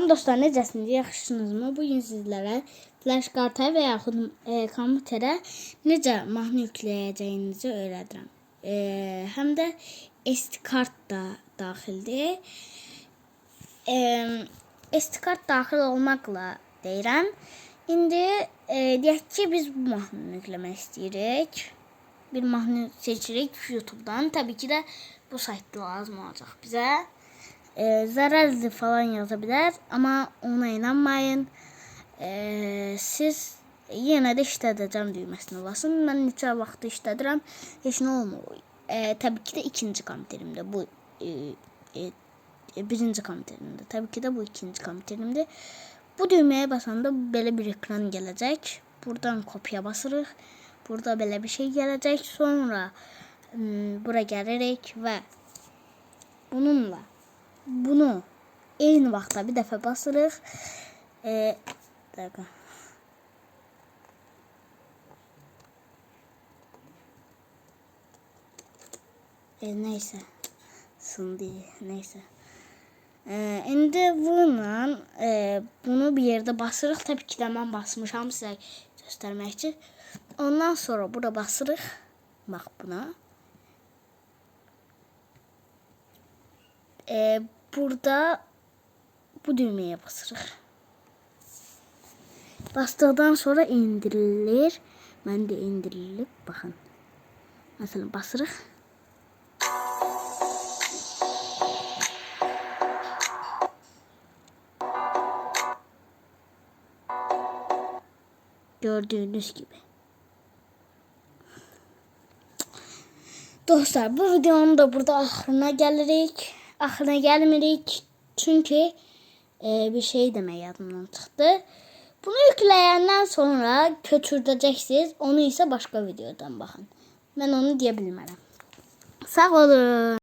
Salam dostlar, necəsiniz? Yaxşısınızmı? Bu gün sizlərə flash karta və yaxud e, kompüterə necə mahnı yükləyəcəyinizi öyrədirəm. E, həm də SD kart da daxildir. E, SD kart daxil olmaqla deyirəm. İndi e, deyək ki, biz bu mahnını yükləmək istəyirik. Bir mahnı seçirik YouTube-dan. Təbii ki də bu saytda lazım olacaq bizə. E, zararlı falan yazabilir ama ona inanmayın. E, siz yine de işlədəcəm düyməsini basın. Mən neçə vaxt işlədirəm, heç nə olmur. E, təbii ki də ikinci kompüterimdə bu e, e, e, birinci kompüterimdə. Təbii ki də bu ikinci kompüterimdə. Bu düymeye basanda belə bir ekran gələcək. Buradan kopya basırıq. Burada belə bir şey gələcək. Sonra ım, bura gəlirik və bununla bunu eyni vaxtda bir dəfə basırıq. E, dəqiqə. E, neyse. Sındı. Neyse. E, indi bununla e, bunu bir yerde basırıq. Təbii ki də mən basmışam sizə göstərmək üçün. Ondan sonra burada basırıq. Bax buna. e, burada bu düğmeye basırıq. Bastıqdan sonra indirilir. Mən də indirilib, baxın. Məsələn, basırıq. Gördüğünüz gibi. Dostlar bu videonun da burada axırına gəlirik. Axırına gəlmirik. Çünkü e, bir şey demək yadımdan çıxdı. Bunu yükləyəndən sonra köçürdəcəksiniz. Onu isə başqa videodan baxın. Mən onu deyə bilmərəm. Sağ olun.